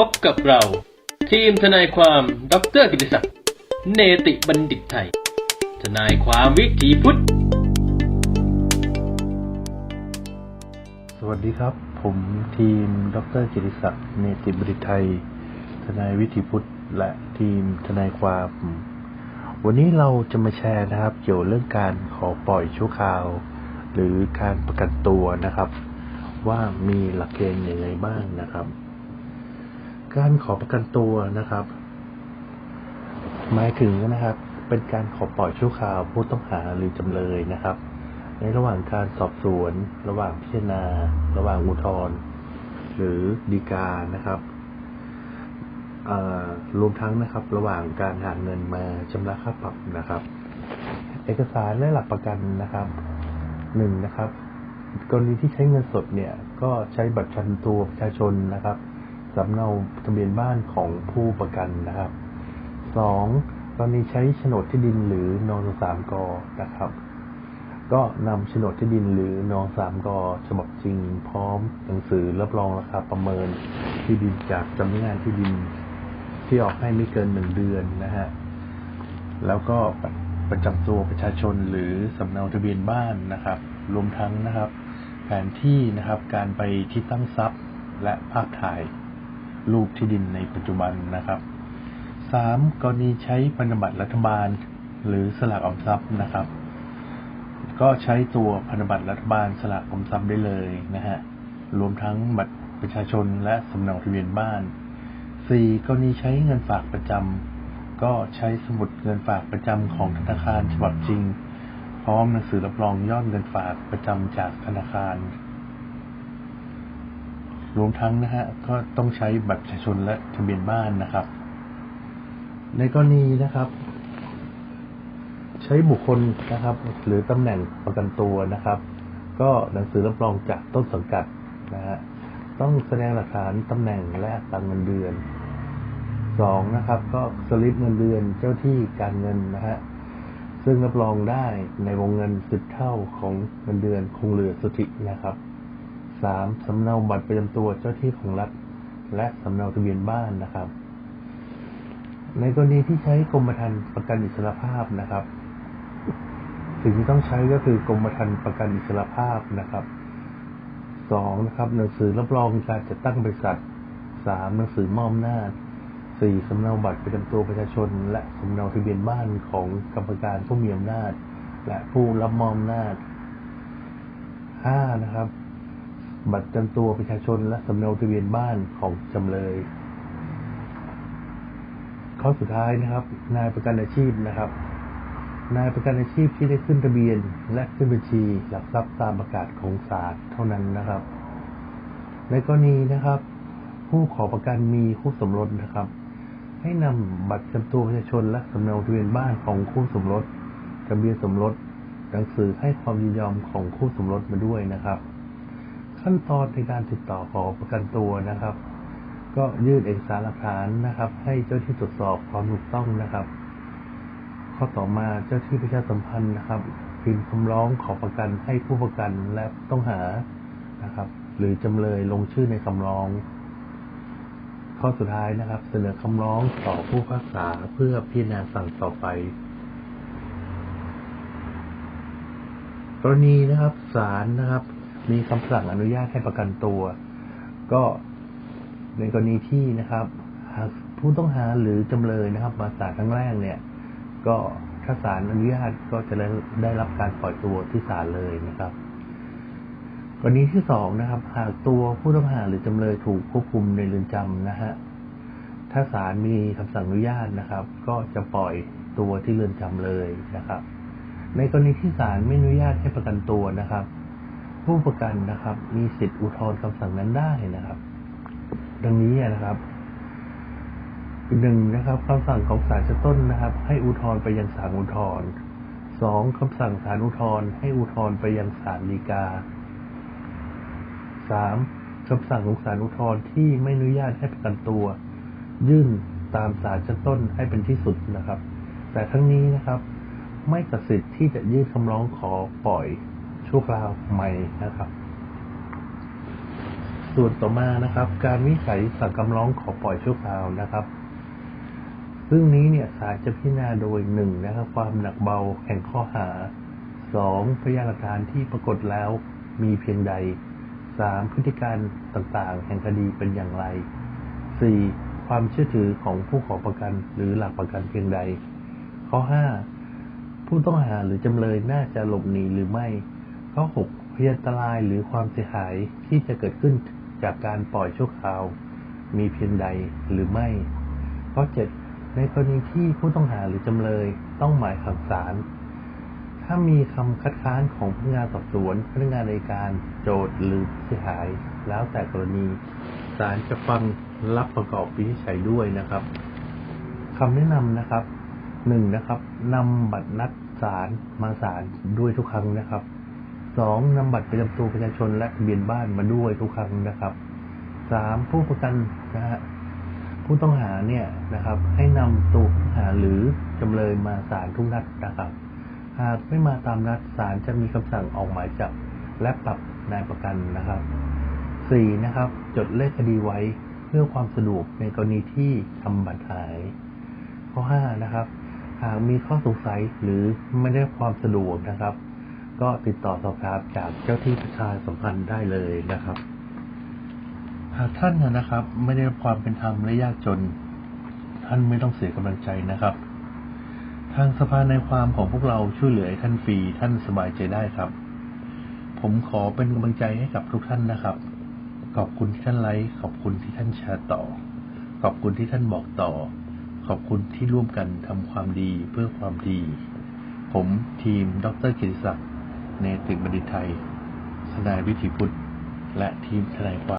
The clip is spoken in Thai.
พบกับเรา ทีมทนายความดรกิติศักดิ์เนติบัณฑิตไทย ทนายความวิถีพุทธ สวัสดีครับ ผมทีมดรกิติศักดิ์เนติบริตไทย ทนายวิถีพุทธ และทีมทนายความ วันนี้เราจะมาแชร์นะครับ เกี่ยวเรื่องการขอปล่อยชั่วคราว หรือการประกันตัวนะครับ ว่ามีหลักเกณฑ์อย่างไรบ้างนะครับ การขอประกันตัวนะครับ หมายถึงนะครับ เป็นการขอปล่อยชั่วคราวผู้ต้องหาหรือจำเลยนะครับ ในระหว่างการสอบสวน ระหว่างพิจารณา ระหว่างอุทธรณ์หรือฎีกานะครับรวมทั้งนะครับ ระหว่างการหาเงินมาชำระค่าปรับนะครับ เอกสารและหลักประกันนะครับหนึ่งนะครับ กรณีที่ใช้เงินสดเนี่ย ก็ใช้บัตรประจำตัวประชาชนนะครับ สำเนาทะเบียนบ้านของผู้ประกันนะครับสองกรณีใช้โฉนดที่ดินหรือนอสามกนะครับ ก็นำโฉนดที่ดินหรือนอสามกฉบับจริงพร้อมหนังสือรับรองราคาประเมินที่ดินจากสำนักงานที่ดินที่ออกให้ไม่เกินหนึ่งเดือนนะฮะ แล้วก็ประจำตัวประชาชนหรือสำเนาทะเบียนบ้านนะครับ รวมทั้งนะครับ แผนที่นะครับ การไปที่ตั้งทรัพย์และภาพถ่าย รูปที่ดินในปัจจุบันนะครับสามกรณีใช้พันธบัตรรัฐบาล หรือสลากออมทรัพย์นะครับ ก็ใช้ตัวพันธบัตรรัฐบาลสลากออมทรัพย์ได้เลยนะฮะรวมทั้งบัตรประชาชนและสำเนาทะเบียนบ้านสี่กรณีใช้เงินฝากประจำก็ใช้สมุดเงินฝากประจำของธนาคารฉบับจริง พร้อมหนังสือรับรองยอดเงินฝากประจำจากธนาคาร รวมทั้งนะฮะก็ต้องใช้บัตรประชาชนและทะเบียนบ้านนะครับ ในกรณีนะครับ ใช้บุคคลนะครับ หรือตำแหน่งประกันตัวนะครับ ก็หนังสือรับรองจากต้นสังกัดนะฮะต้องแสดงหลักฐานตำแหน่งและอัตราเงินเดือนสองนะครับ ก็สลิปเงินเดือนเจ้าที่การเงินนะฮะซึ่งรับรองได้ในวงเงินสิบเท่าของเงินเดือนคงเหลือสุทธินะครับ สามสำเนาบัตรประจำตัวเจ้าที่ของรัฐ และสำเนาทะเบียนบ้านนะครับ ในกรณีที่ใช้กรมธรรม์ประกันอิสรภาพนะครับ สิ่งที่ต้องใช้ก็คือกรมธรรม์ประกันอิสรภาพนะครับสองนะครับหนังสือรับรองการจัดตั้งบริษัทสามหนังสือมอบอำนาจสี่สำเนาบัตรประจำตัวประชาชน และสำเนาทะเบียนบ้านของกรรมการผู้มีอำนาจ และผู้รับมอบอำนาจห้านะครับ บัตรจำตัวประชาชนและสำเนาทะเบียนบ้านของจำเลยข้อสุดท้ายนะครับ นายประกันอาชีพนะครับ นายประกันอาชีพที่ได้ขึ้นทะเบียน และขึ้นบัญชีหลักทรัพย์ตามประกาศของศาลเท่านั้นนะครับ ในกรณีนะครับ ผู้ขอประกันมีคู่สมรสนะครับ ให้นำบัตรจำตัวประชาชนและสำเนาทะเบียนบ้านของคู่สมรสทะเบียนสมรสหนังสือให้ความยินยอมของคู่สมรสมาด้วยนะครับ ขั้นตอนในการติดต่อขอประกันตัวนะครับ ก็ยื่นเอกสารหลักฐานนะครับ ให้เจ้าที่ตรวจสอบความถูกต้องนะครับ ข้อต่อมาเจ้าที่ประชาสัมพันธ์นะครับพิมพ์คำร้องขอประกันให้ผู้ประกันและต้องหานะครับ หรือจำเลยลงชื่อในคำร้อง ข้อสุดท้ายนะครับ เสนอคำร้องต่อผู้พิพากษาเพื่อพิจารณาสั่งต่อไปกรณีนะครับศาลนะครับ มีคำสั่งอนุญาตให้ประกันตัว ก็ในกรณีที่นะครับหากผู้ต้องหาหรือจำเลยนะครับ มาศาลครั้งแรกเนี่ย ก็ถ้าศาลอนุญาตก็จะได้รับการปล่อยตัวที่ศาลเลยนะครับกรณีที่สองนะครับ หากตัวผู้ต้องหาหรือจำเลยถูกควบคุมในเรือนจำนะฮะถ้าศาลมีคำสั่งอนุญาตนะครับ ก็จะปล่อยตัวที่เรือนจำเลยนะครับ ในกรณีที่ศาลไม่อนุญาตให้ประกันตัวนะครับ ผู้ประกันนะครับ มีสิทธิ์อุทธรณ์คำสั่งนั้นได้นะครับ ดังนี้นะครับหนึ่งนะครับคำสั่งของศาลชั้นต้นนะครับ ให้อุทธรณ์ไปยังศาลอุทธรณ์สองคำสั่งศาลอุทธรณ์ให้อุทธรณ์ไปยังศาลฎีกาสามคำสั่งของศาลอุทธรณ์ที่ไม่อนุญาตให้ประกันตัว ยื่นตามศาลชั้นต้นให้เป็นที่สุดนะครับ แต่ทั้งนี้นะครับ ไม่ตัดสิทธิ์ที่จะยื่นคำร้องขอปล่อย ชั่วคราวใหม่นะครับ ส่วนต่อมานะครับ การวินิจฉัยสั่งคำร้องขอปล่อยชั่วคราวนะครับซึ่งนี้เนี่ยศาลจะพิจารณาโดยหนึ่งนะครับ ความหนักเบาแห่งข้อหาสองพยานหลักฐานที่ปรากฏแล้วมีเพียงใดสามพฤติการต่างๆ แห่งคดีเป็นอย่างไรสี่ความเชื่อถือของผู้ขอประกันหรือหลักประกันเพียงใด ข้อห้าผู้ต้องหาหรือจำเลยน่าจะหลบหนีหรือไม่ ข้อหกพยานอันตรายหรือความเสียหายที่จะเกิดขึ้นจากการปล่อยชั่วคราว มีเพียงใดหรือไม่ ข้อเจ็ดในกรณีที่ผู้ต้องหาหรือจำเลยต้องหมายขังศาลถ้ามีคำคัดค้านของพนักงานสอบสวนพนักงานในการโจทย์หรือเสียหาย แล้วแต่กรณีศาลจะฟังรับประกอบวินิจฉัยด้วยนะครับคำแนะนำนะครับหนึ่งนะครับนำบัตรนัดศาลมาศาลด้วยทุกครั้งนะครับ สองนำบัตรประจำตัวประชาชนและทะเบียนบ้านมาด้วยทุกครั้งนะครับสามผู้ประกันนะฮะผู้ต้องหาเนี่ยนะครับ ให้นำตัวผู้หาหรือจำเลยมาศาลทุกนัดนะครับ หากไม่มาตามนัดศาลจะมีคำสั่งออกหมายจับและปรับนายประกันนะครับสี่นะครับ จดเลขคดีไว้เพื่อความสะดวกในกรณีที่ทำบัตรหาย ข้อห้านะครับ หากมีข้อสงสัยหรือไม่ได้ความสะดวกนะครับ ก็ติดต่อสอบถามจากเจ้าที่ประชาสัมพันธ์ได้เลยนะครับ หากท่านนะครับ ไม่ได้รับความเป็นธรรมและยากจน ท่านไม่ต้องเสียกำลังใจนะครับ ทางสภาในความของพวกเราช่วยเหลือท่านฟรีท่านสบายใจได้ครับ ผมขอเป็นกำลังใจให้กับทุกท่านนะครับ ขอบคุณที่ท่านไลค์ขอบคุณที่ท่านแชร์ต่อ ขอบคุณที่ท่านบอกต่อ ขอบคุณที่ร่วมกันทำความดีเพื่อความดี ผมทีม ดรกิติศักดิ์ เนติบดิไทยทนายวิถีพุทธ และทีมทนายความ